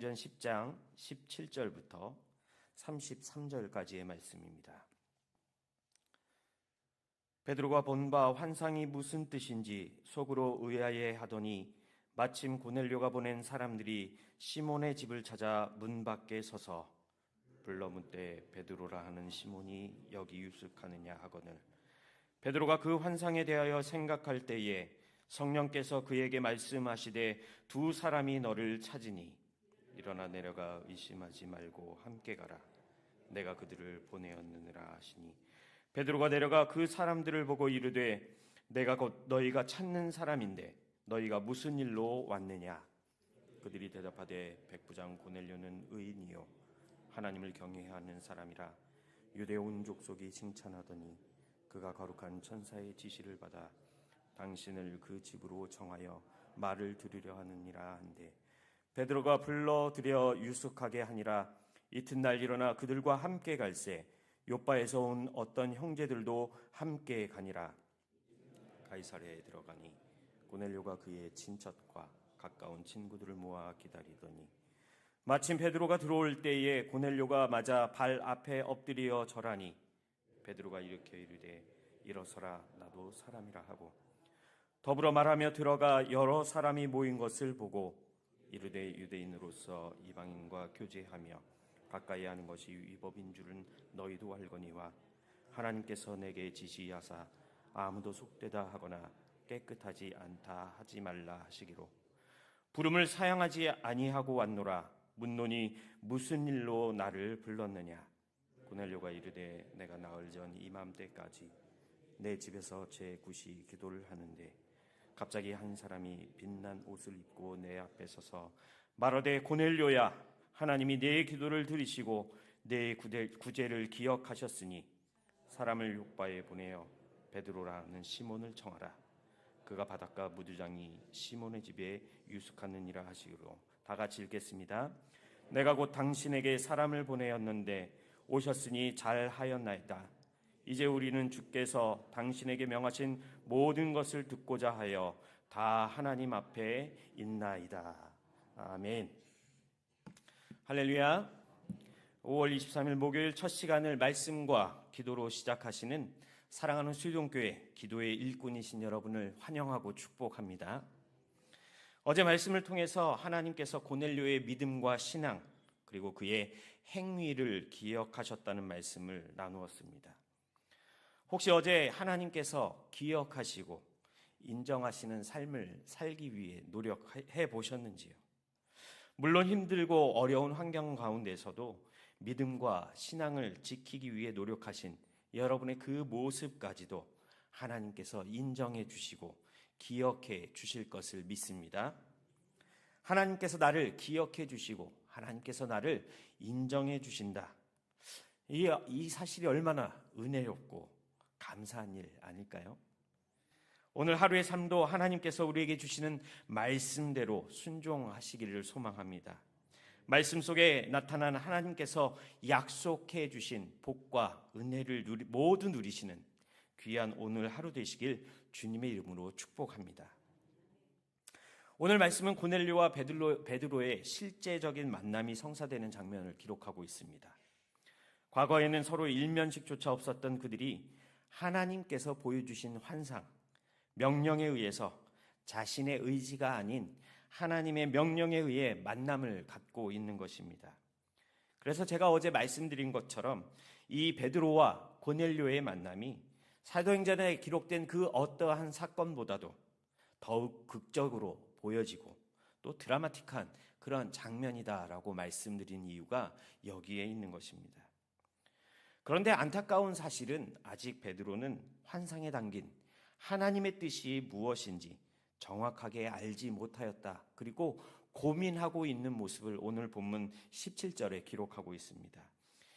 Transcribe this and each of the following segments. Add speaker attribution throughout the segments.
Speaker 1: 전 10장 17절부터 33절까지의 말씀입니다. 베드로가 본 바 환상이 무슨 뜻인지 속으로 의아해 하더니 마침 고넬료가 보낸 사람들이 시몬의 집을 찾아 문 밖에 서서 불러 묻되 베드로라 하는 시몬이 여기 유숙하느냐 하거늘 베드로가 그 환상에 대하여 생각할 때에 성령께서 그에게 말씀하시되 두 사람이 너를 찾으니 일어나 내려가 의심하지 말고 함께 가라. 내가 그들을 보내었느니라 하시니. 베드로가 내려가 그 사람들을 보고 이르되 내가 곧 너희가 찾는 사람인데 너희가 무슨 일로 왔느냐? 그들이 대답하되 백부장 고넬료는 의인이요. 하나님을 경외하는 사람이라. 유대 온 족속이 칭찬하더니 그가 거룩한 천사의 지시를 받아 당신을 그 집으로 정하여 말을 들으려 하느니라 한데 베드로가 불러 들여 유숙하게 하니라. 이튿날 일어나 그들과 함께 갈새 요바에서 온 어떤 형제들도 함께 가니라. 가이사랴에 들어가니 고넬료가 그의 친척과 가까운 친구들을 모아 기다리더니 마침 베드로가 들어올 때에 고넬료가 맞아 발 앞에 엎드려 절하니 베드로가 일으켜 이르되 일어서라 나도 사람이라 하고. 더불어 말하며 들어가 여러 사람이 모인 것을 보고 이르되 유대인으로서 이방인과 교제하며 가까이 하는 것이 위법인 줄은 너희도 알거니와 하나님께서 내게 지시하사 아무도 속되다 하거나 깨끗하지 않다 하지 말라 하시기로. 부름을 사양하지 아니하고 왔노라. 묻노니 무슨 일로 나를 불렀느냐? 고넬료가 이르되 내가 나흘 전 이맘때까지 내 집에서 제 굿이 기도를 하는데 갑자기 한 사람이 빛난 옷을 입고 내 앞에 서서 말하되 고넬료야 하나님이 내 기도를 들으시고 내 구제 를 기억하셨으니 사람을 욕바에 보내어 베드로라는 시몬을 청하라 그가 바닷가 무두장이 시몬의 집에 유숙하느니라 하시기로 다 같이 읽겠습니다. 내가 곧 당신에게 사람을 보내었는데 오셨으니 잘 하였나이다. 이제 우리는 주께서 당신에게 명하신 모든 것을 듣고자 하여 다 하나님 앞에 있나이다. 아멘. 할렐루야. 5월 23일 목요일 첫 시간을 말씀과 기도로 시작하시는 사랑하는 수용교회 기도의 일꾼이신 여러분을 환영하고 축복합니다. 어제 말씀을 통해서 하나님께서 고넬료의 믿음과 신앙 그리고 그의 행위를 기억하셨다는 말씀을 나누었습니다. 혹시 어제 하나님께서 기억하시고 인정하시는 삶을 살기 위해 노력해 보셨는지요? 물론 힘들고 어려운 환경 가운데서도 믿음과 신앙을 지키기 위해 노력하신 여러분의 그 모습까지도 하나님께서 인정해 주시고 기억해 주실 것을 믿습니다. 하나님께서 나를 기억해 주시고 하나님께서 나를 인정해 주신다. 이, 이 사실이 얼마나 은혜롭고 감사한 일 아닐까요? 오늘 하루의 삶도 하나님께서 우리에게 주시는 말씀대로 순종하시기를 소망합니다. 말씀 속에 나타난 하나님께서 약속해 주신 복과 은혜를 누리, 모두 누리시는 귀한 오늘 하루 되시길 주님의 이름으로 축복합니다. 오늘 말씀은 고넬료와 베드로, 베드로의 실제적인 만남이 성사되는 장면을 기록하고 있습니다. 과거에는 서로 일면식조차 없었던 그들이 하나님께서 보여주신 환상, 명령에 의해서 자신의 의지가 아닌 하나님의 명령에 의해 만남을 갖고 있는 것입니다. 그래서 제가 어제 말씀드린 것처럼 이 베드로와 고넬료의 만남이 사도행전에 기록된 그 어떠한 사건보다도 더욱 극적으로 보여지고 또 드라마틱한 그런 장면이다라고 말씀드린 이유가 여기에 있는 것입니다. 그런데 안타까운 사실은 아직 베드로는 환상에 담긴 하나님의 뜻이 무엇인지 정확하게 알지 못하였다. 그리고 고민하고 있는 모습을 오늘 본문 17절에 기록하고 있습니다.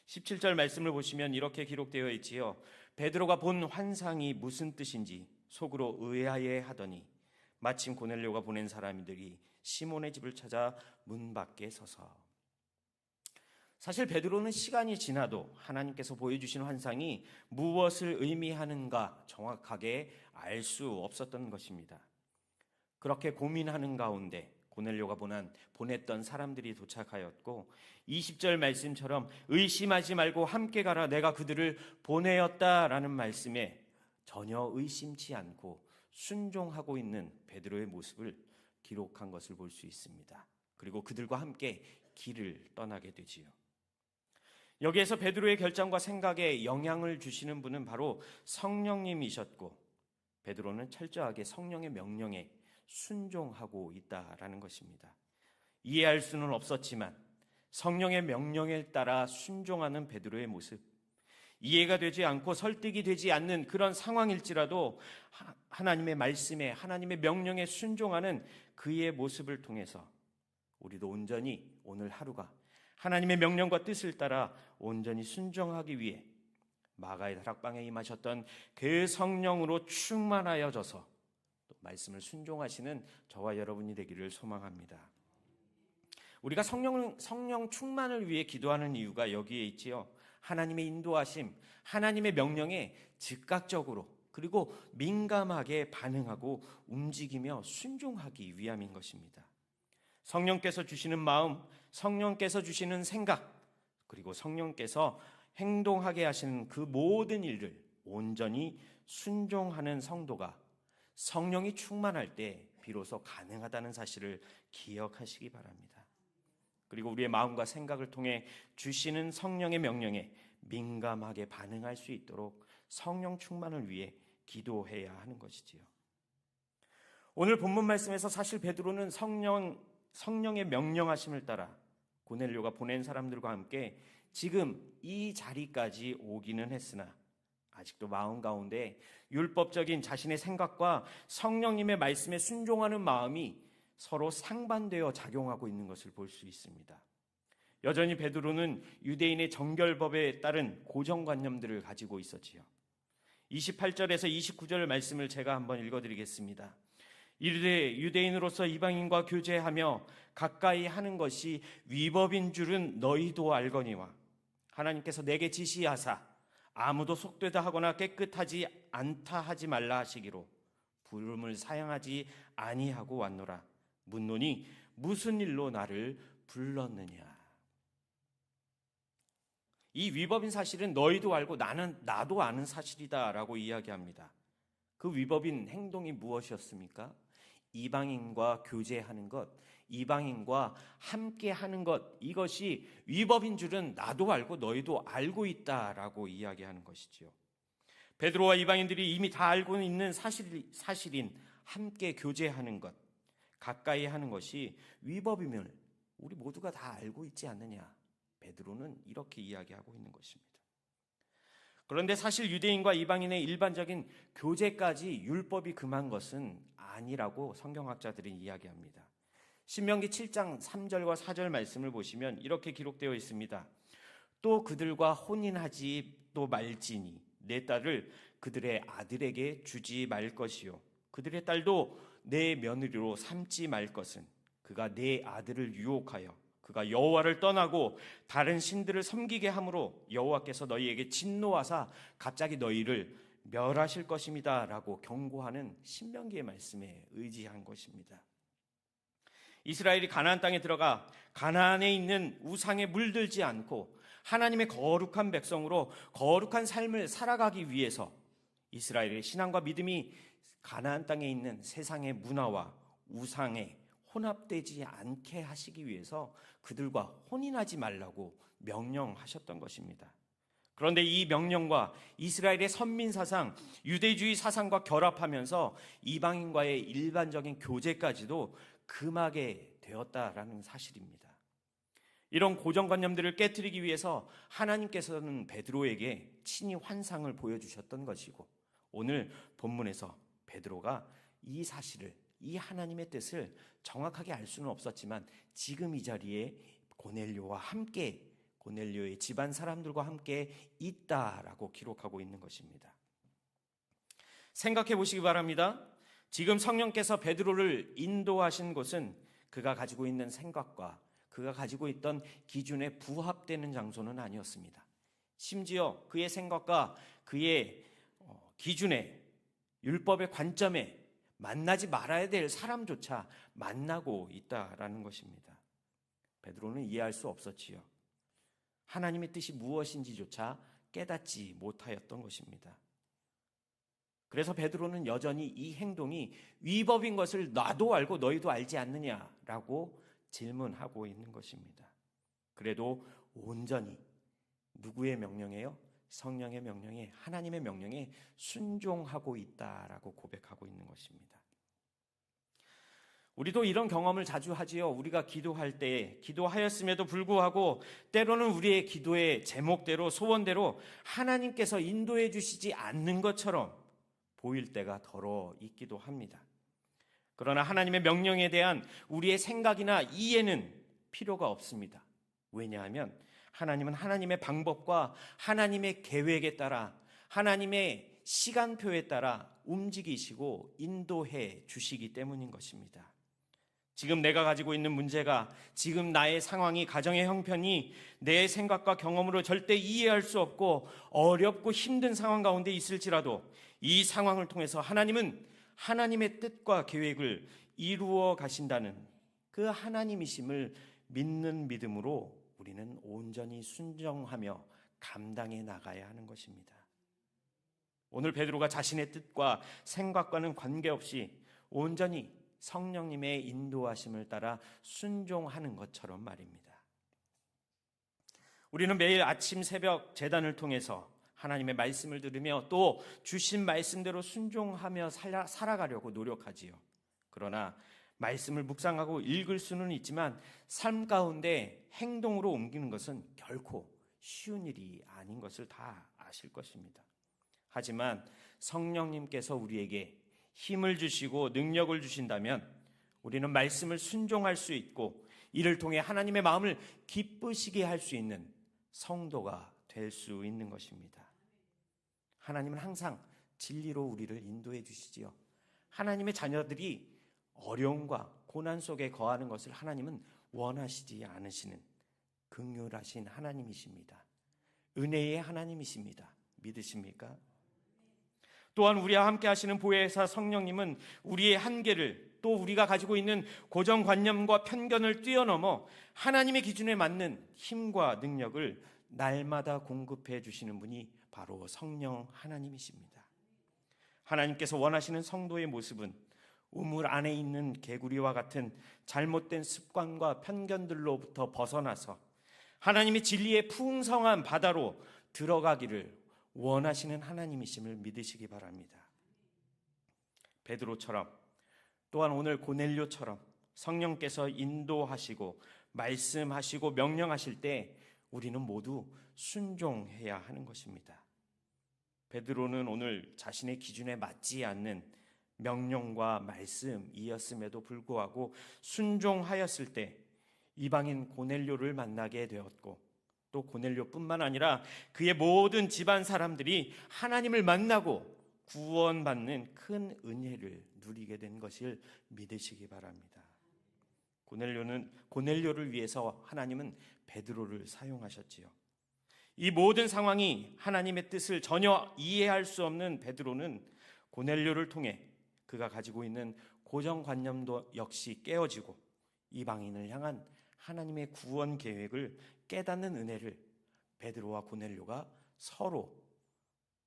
Speaker 1: 17절 말씀을 보시면 이렇게 기록되어 있지요. 베드로가 본 환상이 무슨 뜻인지 속으로 의아해 하더니 마침 고넬료가 보낸 사람들이 시몬의 집을 찾아 문 밖에 서서 사실 베드로는 시간이 지나도 하나님께서 보여주신 환상이 무엇을 의미하는가 정확하게 알 수 없었던 것입니다. 그렇게 고민하는 가운데 고넬료가 보낸 보냈던 사람들이 도착하였고 20절 말씀처럼 의심하지 말고 함께 가라 내가 그들을 보내었다라는 말씀에 전혀 의심치 않고 순종하고 있는 베드로의 모습을 기록한 것을 볼 수 있습니다. 그리고 그들과 함께 길을 떠나게 되지요. 여기에서 베드로의 결정과 생각에 영향을 주시는 분은 바로 성령님이셨고 베드로는 철저하게 성령의 명령에 순종하고 있다라는 것입니다. 이해할 수는 없었지만 성령의 명령에 따라 순종하는 베드로의 모습 이해가 되지 않고 설득이 되지 않는 그런 상황일지라도 하나님의 말씀에 하나님의 명령에 순종하는 그의 모습을 통해서 우리도 온전히 오늘 하루가 하나님의 명령과 뜻을 따라 온전히 순종하기 위해 마가의 다락방에 임하셨던 그 성령으로 충만하여져서 또 말씀을 순종하시는 저와 여러분이 되기를 소망합니다. 우리가 성령 성령 충만을 위해 기도하는 이유가 여기에 있지요. 하나님의 인도하심, 하나님의 명령에 즉각적으로 그리고 민감하게 반응하고 움직이며 순종하기 위함인 것입니다. 성령께서 주시는 마음, 성령께서 주시는 생각, 그리고 성령께서 행동하게 하시는 그 모든 일을 온전히 순종하는 성도가 성령이 충만할 때 비로소 가능하다는 사실을 기억하시기 바랍니다. 그리고 우리의 마음과 생각을 통해 주시는 성령의 명령에 민감하게 반응할 수 있도록 성령 충만을 위해 기도해야 하는 것이지요. 오늘 본문 말씀에서 사실 베드로는 성령 성령의 명령하심을 따라 고넬료가 보낸 사람들과 함께 지금 이 자리까지 오기는 했으나 아직도 마음 가운데 율법적인 자신의 생각과 성령님의 말씀에 순종하는 마음이 서로 상반되어 작용하고 있는 것을 볼 수 있습니다. 여전히 베드로는 유대인의 정결법에 따른 고정관념들을 가지고 있었지요. 28절에서 29절 말씀을 제가 한번 읽어드리겠습니다. 이르되 유대인으로서 이방인과 교제하며 가까이 하는 것이 위법인 줄은 너희도 알거니와 하나님께서 내게 지시하사 아무도 속되다 하거나 깨끗하지 않다 하지 말라 하시기로 부름을 사양하지 아니하고 왔노라 묻노니 무슨 일로 나를 불렀느냐 이 위법인 사실은 너희도 알고 나는 나도 아는 사실이다라고 이야기합니다. 그 위법인 행동이 무엇이었습니까? 이방인과 교제하는 것, 이방인과 함께 하는 것, 이것이 위법인 줄은 나도 알고 너희도 알고 있다라고 이야기하는 것이지요. 베드로와 이방인들이 이미 다 알고 있는 사실, 사실인 함께 교제하는 것, 가까이 하는 것이 위법임을 우리 모두가 다 알고 있지 않느냐. 베드로는 이렇게 이야기하고 있는 것입니다. 그런데 사실 유대인과 이방인의 일반적인 교제까지 율법이 금한 것은 아니라고 성경학자들이 이야기합니다. 신명기 7장 3절과 4절 말씀을 보시면 이렇게 기록되어 있습니다. 또 그들과 혼인하지 또 말지니 내 딸을 그들의 아들에게 주지 말 것이요 그들의 딸도 내 며느리로 삼지 말 것은 그가 내 아들을 유혹하여 그가 여호와를 떠나고 다른 신들을 섬기게 함으로 여호와께서 너희에게 진노하사 갑자기 너희를 멸하실 것입니다라고 경고하는 신명기의 말씀에 의지한 것입니다. 이스라엘이 가나안 땅에 들어가 가나안에 있는 우상에 물들지 않고 하나님의 거룩한 백성으로 거룩한 삶을 살아가기 위해서 이스라엘의 신앙과 믿음이 가나안 땅에 있는 세상의 문화와 우상에 혼합되지 않게 하시기 위해서 그들과 혼인하지 말라고 명령하셨던 것입니다. 그런데 이 명령과 이스라엘의 선민 사상, 유대주의 사상과 결합하면서 이방인과의 일반적인 교제까지도 금하게 되었다라는 사실입니다. 이런 고정관념들을 깨뜨리기 위해서 하나님께서는 베드로에게 친히 환상을 보여주셨던 것이고 오늘 본문에서 베드로가 이 사실을 이 하나님의 뜻을 정확하게 알 수는 없었지만 지금 이 자리에 고넬료와 함께 고넬료의 집안 사람들과 함께 있다라고 기록하고 있는 것입니다. 생각해 보시기 바랍니다. 지금 성령께서 베드로를 인도하신 곳은 그가 가지고 있는 생각과 그가 가지고 있던 기준에 부합되는 장소는 아니었습니다. 심지어 그의 생각과 그의 어, 기준에 율법의 관점에 만나지 말아야 될 사람조차 만나고 있다라는 것입니다. 베드로는 이해할 수 없었지요. 하나님의 뜻이 무엇인지조차 깨닫지 못하였던 것입니다. 그래서 베드로는 여전히 이 행동이 위법인 것을 나도 알고 너희도 알지 않느냐라고 질문하고 있는 것입니다. 그래도 온전히 누구의 명령에요? 성령의 명령에 하나님의 명령에 순종하고 있다라고 고백하고 있는 것입니다. 우리도 이런 경험을 자주 하지요. 우리가 기도할 때 기도하였음에도 불구하고 때로는 우리의 기도의 제목대로 소원대로 하나님께서 인도해 주시지 않는 것처럼 보일 때가 더러 있기도 합니다. 그러나 하나님의 명령에 대한 우리의 생각이나 이해는 필요가 없습니다. 왜냐하면 하나님은 하나님의 방법과 하나님의 계획에 따라 하나님의 시간표에 따라 움직이시고 인도해 주시기 때문인 것입니다. 지금 내가 가지고 있는 문제가 지금 나의 상황이 가정의 형편이 내 생각과 경험으로 절대 이해할 수 없고 어렵고 힘든 상황 가운데 있을지라도 이 상황을 통해서 하나님은 하나님의 뜻과 계획을 이루어 가신다는 그 하나님이심을 믿는 믿음으로 우리는 온전히 순정하며 감당해 나가야 하는 것입니다. 오늘 베드로가 자신의 뜻과 생각과는 관계없이 온전히 성령님의 인도하심을 따라 순종하는 것처럼 말입니다. 우리는 매일 아침 새벽 재단을 통해서 하나님의 말씀을 들으며 또 주신 말씀대로 순종하며 살아, 살아가려고 노력하지요. 그러나 말씀을 묵상하고 읽을 수는 있지만 삶 가운데 행동으로 옮기는 것은 결코 쉬운 일이 아닌 것을 다 아실 것입니다. 하지만 성령님께서 우리에게 힘을 주시고 능력을 주신다면 우리는 말씀을 순종할 수 있고 이를 통해 하나님의 마음을 기쁘시게 할 수 있는 성도가 될 수 있는 것입니다. 하나님은 항상 진리로 우리를 인도해 주시지요. 하나님의 자녀들이 어려움과 고난 속에 거하는 것을 하나님은 원하시지 않으시는 극률하신 하나님이십니다. 은혜의 하나님이십니다. 믿으십니까? 또한 우리와 함께 하시는 보혜사 성령님은 우리의 한계를 또 우리가 가지고 있는 고정관념과 편견을 뛰어넘어 하나님의 기준에 맞는 힘과 능력을 날마다 공급해 주시는 분이 바로 성령 하나님이십니다. 하나님께서 원하시는 성도의 모습은 우물 안에 있는 개구리와 같은 잘못된 습관과 편견들로부터 벗어나서 하나님의 진리의 풍성한 바다로 들어가기를 원하시는 하나님이심을 믿으시기 바랍니다. 베드로처럼 또한 오늘 고넬료처럼 성령께서 인도하시고 말씀하시고 명령하실 때 우리는 모두 순종해야 하는 것입니다. 베드로는 오늘 자신의 기준에 맞지 않는 명령과 말씀이었음에도 불구하고 순종하였을 때 이방인 고넬료를 만나게 되었고 또 고넬료뿐만 아니라 그의 모든 집안 사람들이 하나님을 만나고 구원받는 큰 은혜를 누리게 된 것을 믿으시기 바랍니다. 고넬료는 고넬료를 위해서 하나님은 베드로를 사용하셨지요. 이 모든 상황이 하나님의 뜻을 전혀 이해할 수 없는 베드로는 고넬료를 통해 그가 가지고 있는 고정관념도 역시 깨어지고 이방인을 향한 하나님의 구원 계획을 깨닫는 은혜를 베드로와 고넬료가 서로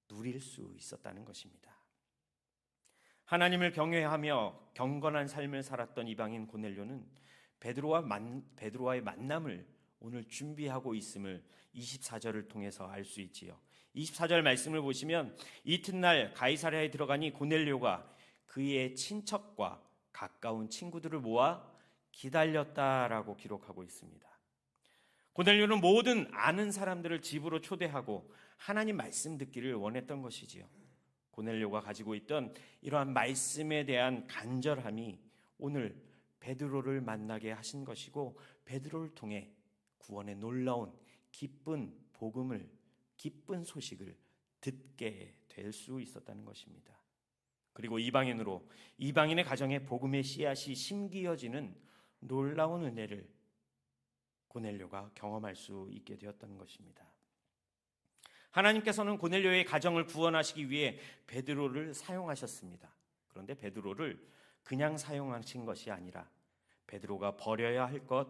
Speaker 1: 누릴 수 있었다는 것입니다. 하나님을 경외하며 경건한 삶을 살았던 이방인 고넬료는 베드로와 만, 베드로와의 만남을 오늘 준비하고 있음을 24절을 통해서 알 수 있지요. 24절 말씀을 보시면 이튿날 가이사랴에 들어가니 고넬료가 그의 친척과 가까운 친구들을 모아 기다렸다라고 기록하고 있습니다. 고넬료는 모든 아는 사람들을 집으로 초대하고 하나님 말씀 듣기를 원했던 것이지요. 고넬료가 가지고 있던 이러한 말씀에 대한 간절함이 오늘 베드로를 만나게 하신 것이고 베드로를 통해 구원의 놀라운 기쁜 복음을 기쁜 소식을 듣게 될 수 있었다는 것입니다. 그리고 이방인으로 이방인의 가정에 복음의 씨앗이 심기어지는 놀라운 은혜를 고넬료가 경험할 수 있게 되었던 것입니다. 하나님께서는 고넬료의 가정을 구원하시기 위해 베드로를 사용하셨습니다. 그런데 베드로를 그냥 사용하신 것이 아니라 베드로가 버려야 할 것,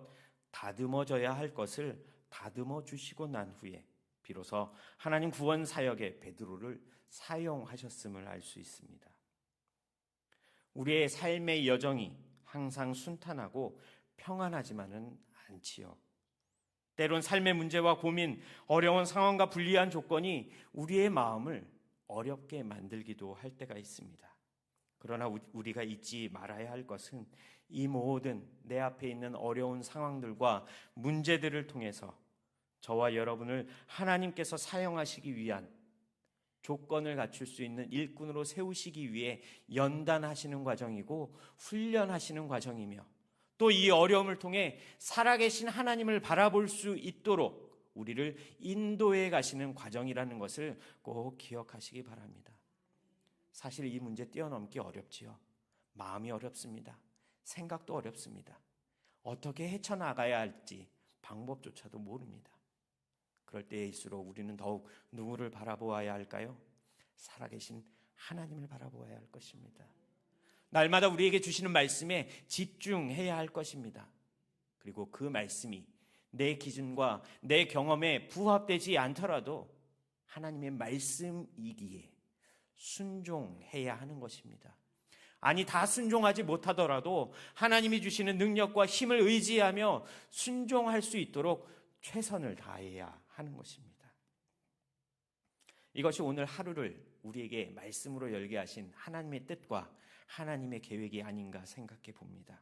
Speaker 1: 다듬어져야 할 것을 다듬어 주시고 난 후에 비로소 하나님 구원 사역에 베드로를 사용하셨음을 알 수 있습니다. 우리의 삶의 여정이 항상 순탄하고 평안하지만은 않지요. 때론 삶의 문제와 고민, 어려운 상황과 불리한 조건이 우리의 마음을 어렵게 만들기도 할 때가 있습니다. 그러나 우리가 잊지 말아야 할 것은 이 모든 내 앞에 있는 어려운 상황들과 문제들을 통해서 저와 여러분을 하나님께서 사용하시기 위한 조건을 갖출 수 있는 일꾼으로 세우시기 위해 연단하시는 과정이고 훈련하시는 과정이며 또 이 어려움을 통해 살아계신 하나님을 바라볼 수 있도록 우리를 인도해 가시는 과정이라는 것을 꼭 기억하시기 바랍니다. 사실 이 문제 뛰어넘기 어렵지요. 마음이 어렵습니다. 생각도 어렵습니다. 어떻게 헤쳐나가야 할지 방법조차도 모릅니다. 그럴 때일수록 우리는 더욱 누구를 바라보아야 할까요? 살아계신 하나님을 바라보아야 할 것입니다. 날마다 우리에게 주시는 말씀에 집중해야 할 것입니다. 그리고 그 말씀이 내 기준과 내 경험에 부합되지 않더라도 하나님의 말씀이기에 순종해야 하는 것입니다. 아니, 다 순종하지 못하더라도 하나님이 주시는 능력과 힘을 의지하며 순종할 수 있도록 최선을 다해야 하는 것입니다. 이것이 오늘 하루를 우리에게 말씀으로 열게 하신 하나님의 뜻과 하나님의 계획이 아닌가 생각해 봅니다.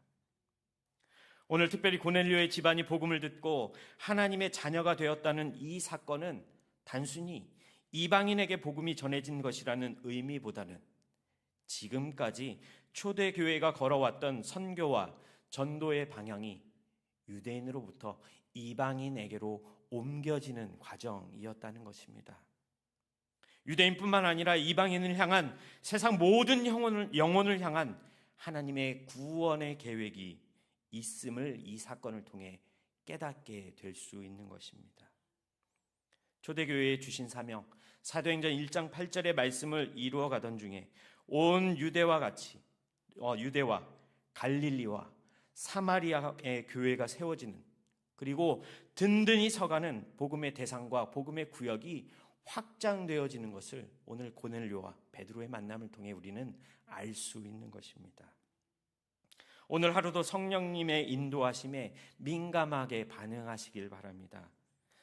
Speaker 1: 오늘 특별히 고넬료의 집안이 복음을 듣고 하나님의 자녀가 되었다는 이 사건은 단순히 이방인에게 복음이 전해진 것이라는 의미보다는 지금까지 초대교회가 걸어왔던 선교와 전도의 방향이 유대인으로부터 이방인에게로 옮겨지는 과정이었다는 것입니다. 유대인뿐만 아니라 이방인을 향한 세상 모든 영혼을, 영혼을 향한 하나님의 구원의 계획이 있음을 이 사건을 통해 깨닫게 될 수 있는 것입니다. 초대교회에 주신 사명, 사도행전 1장 8절의 말씀을 이루어 가던 중에 온 유대와 같이 어, 유대와 갈릴리와 사마리아의 교회가 세워지는 그리고 든든히 서가는 복음의 대상과 복음의 구역이 확장되어지는 것을 오늘 고넬료와 베드로의 만남을 통해 우리는 알 수 있는 것입니다. 오늘 하루도 성령님의 인도하심에 민감하게 반응하시길 바랍니다.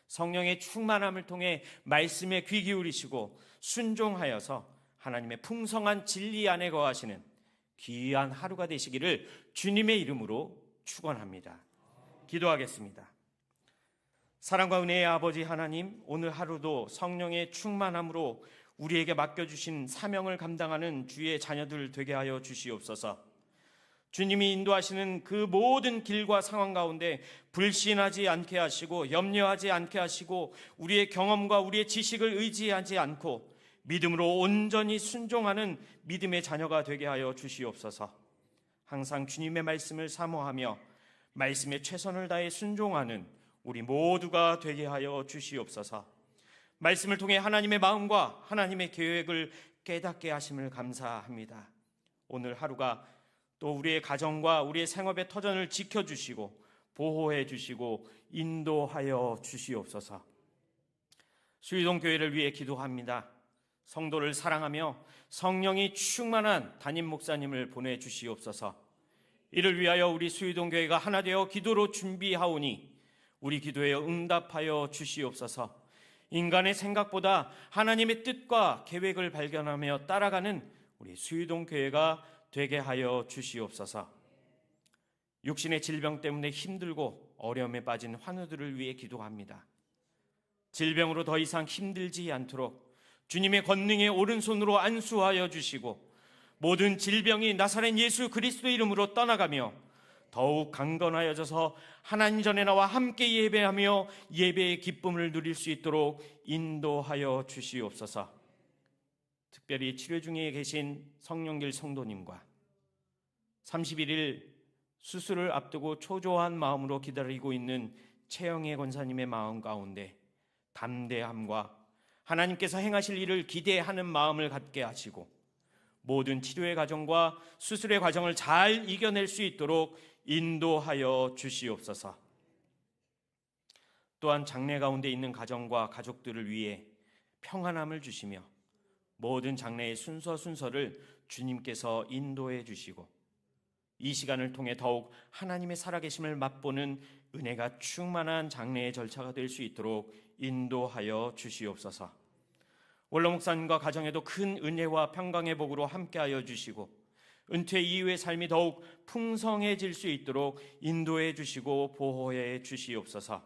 Speaker 1: 성령의 충만함을 통해 말씀에 귀 기울이시고 순종하여서 하나님의 풍성한 진리 안에 거하시는 귀한 하루가 되시기를 주님의 이름으로 축원합니다. 기도하겠습니다. 사랑과 은혜의 아버지 하나님, 오늘 하루도 성령의 충만함으로 우리에게 맡겨주신 사명을 감당하는 주의 자녀들 되게 하여 주시옵소서. 주님이 인도하시는 그 모든 길과 상황 가운데 불신하지 않게 하시고 염려하지 않게 하시고 우리의 경험과 우리의 지식을 의지하지 않고 믿음으로 온전히 순종하는 믿음의 자녀가 되게 하여 주시옵소서. 항상 주님의 말씀을 사모하며 말씀에 최선을 다해 순종하는 우리 모두가 되게 하여 주시옵소서. 말씀을 통해 하나님의 마음과 하나님의 계획을 깨닫게 하심을 감사합니다. 오늘 하루가 또 우리의 가정과 우리의 생업의 터전을 지켜주시고 보호해 주시고 인도하여 주시옵소서. 수의동 교회를 위해 기도합니다. 성도를 사랑하며 성령이 충만한 담임 목사님을 보내 주시옵소서. 이를 위하여 우리 수의동 교회가 하나 되어 기도로 준비하오니 우리 기도에 응답하여 주시옵소서. 인간의 생각보다 하나님의 뜻과 계획을 발견하며 따라가는 우리 수의동 교회가 되게 하여 주시옵소서. 육신의 질병 때문에 힘들고 어려움에 빠진 환우들을 위해 기도합니다. 질병으로 더 이상 힘들지 않도록 주님의 권능의 오른손으로 안수하여 주시고 모든 질병이 나사렛 예수 그리스도 이름으로 떠나가며 더욱 강건하여져서 하나님 전에 나와 함께 예배하며 예배의 기쁨을 누릴 수 있도록 인도하여 주시옵소서. 특별히 치료 중에 계신 성령길 성도님과 31일 수술을 앞두고 초조한 마음으로 기다리고 있는 최영애 권사님의 마음 가운데 담대함과 하나님께서 행하실 일을 기대하는 마음을 갖게 하시고 모든 치료의 과정과 수술의 과정을 잘 이겨낼 수 있도록 인도하여 주시옵소서. 또한 장래 가운데 있는 가정과 가족들을 위해 평안함을 주시며 모든 장래의 순서 순서를 주님께서 인도해 주시고 이 시간을 통해 더욱 하나님의 살아계심을 맛보는 은혜가 충만한 장래의 절차가 될 수 있도록 인도하여 주시옵소서. 원로 목사님과 가정에도 큰 은혜와 평강의 복으로 함께하여 주시고 은퇴 이후의 삶이 더욱 풍성해질 수 있도록 인도해 주시고 보호해 주시옵소서.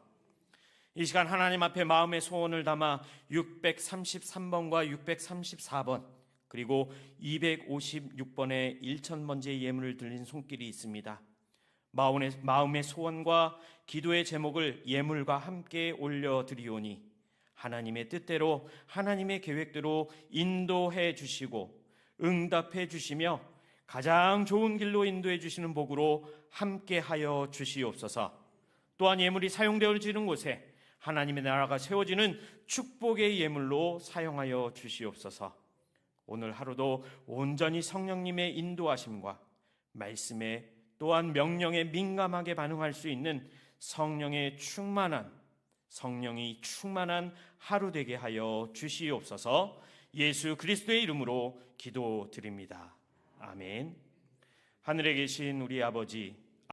Speaker 1: 이 시간 하나님 앞에 마음의 소원을 담아 633번과 634번 그리고 256번의 1천번째 예물을 들린 손길이 있습니다. 마음의 소원과 기도의 제목을 예물과 함께 올려드리오니 하나님의 뜻대로 하나님의 계획대로 인도해 주시고 응답해 주시며 가장 좋은 길로 인도해 주시는 복으로 함께 하여 주시옵소서. 또한 예물이 사용되어지는 곳에 하나님의 나라가 세워지는 축복의 예물로 사용하여 주시옵소서. 오늘 하루도 온전히 성령님의 인도하심과 말씀에 또한 명령에 민감하게 반응할 수 있는 성령의 충만한 성령이 충만한 하루 되게 하여 주시옵소서. 예수 그리스도의 이름으로 기도드립니다. 아멘. 하늘에 계신 우리 아버지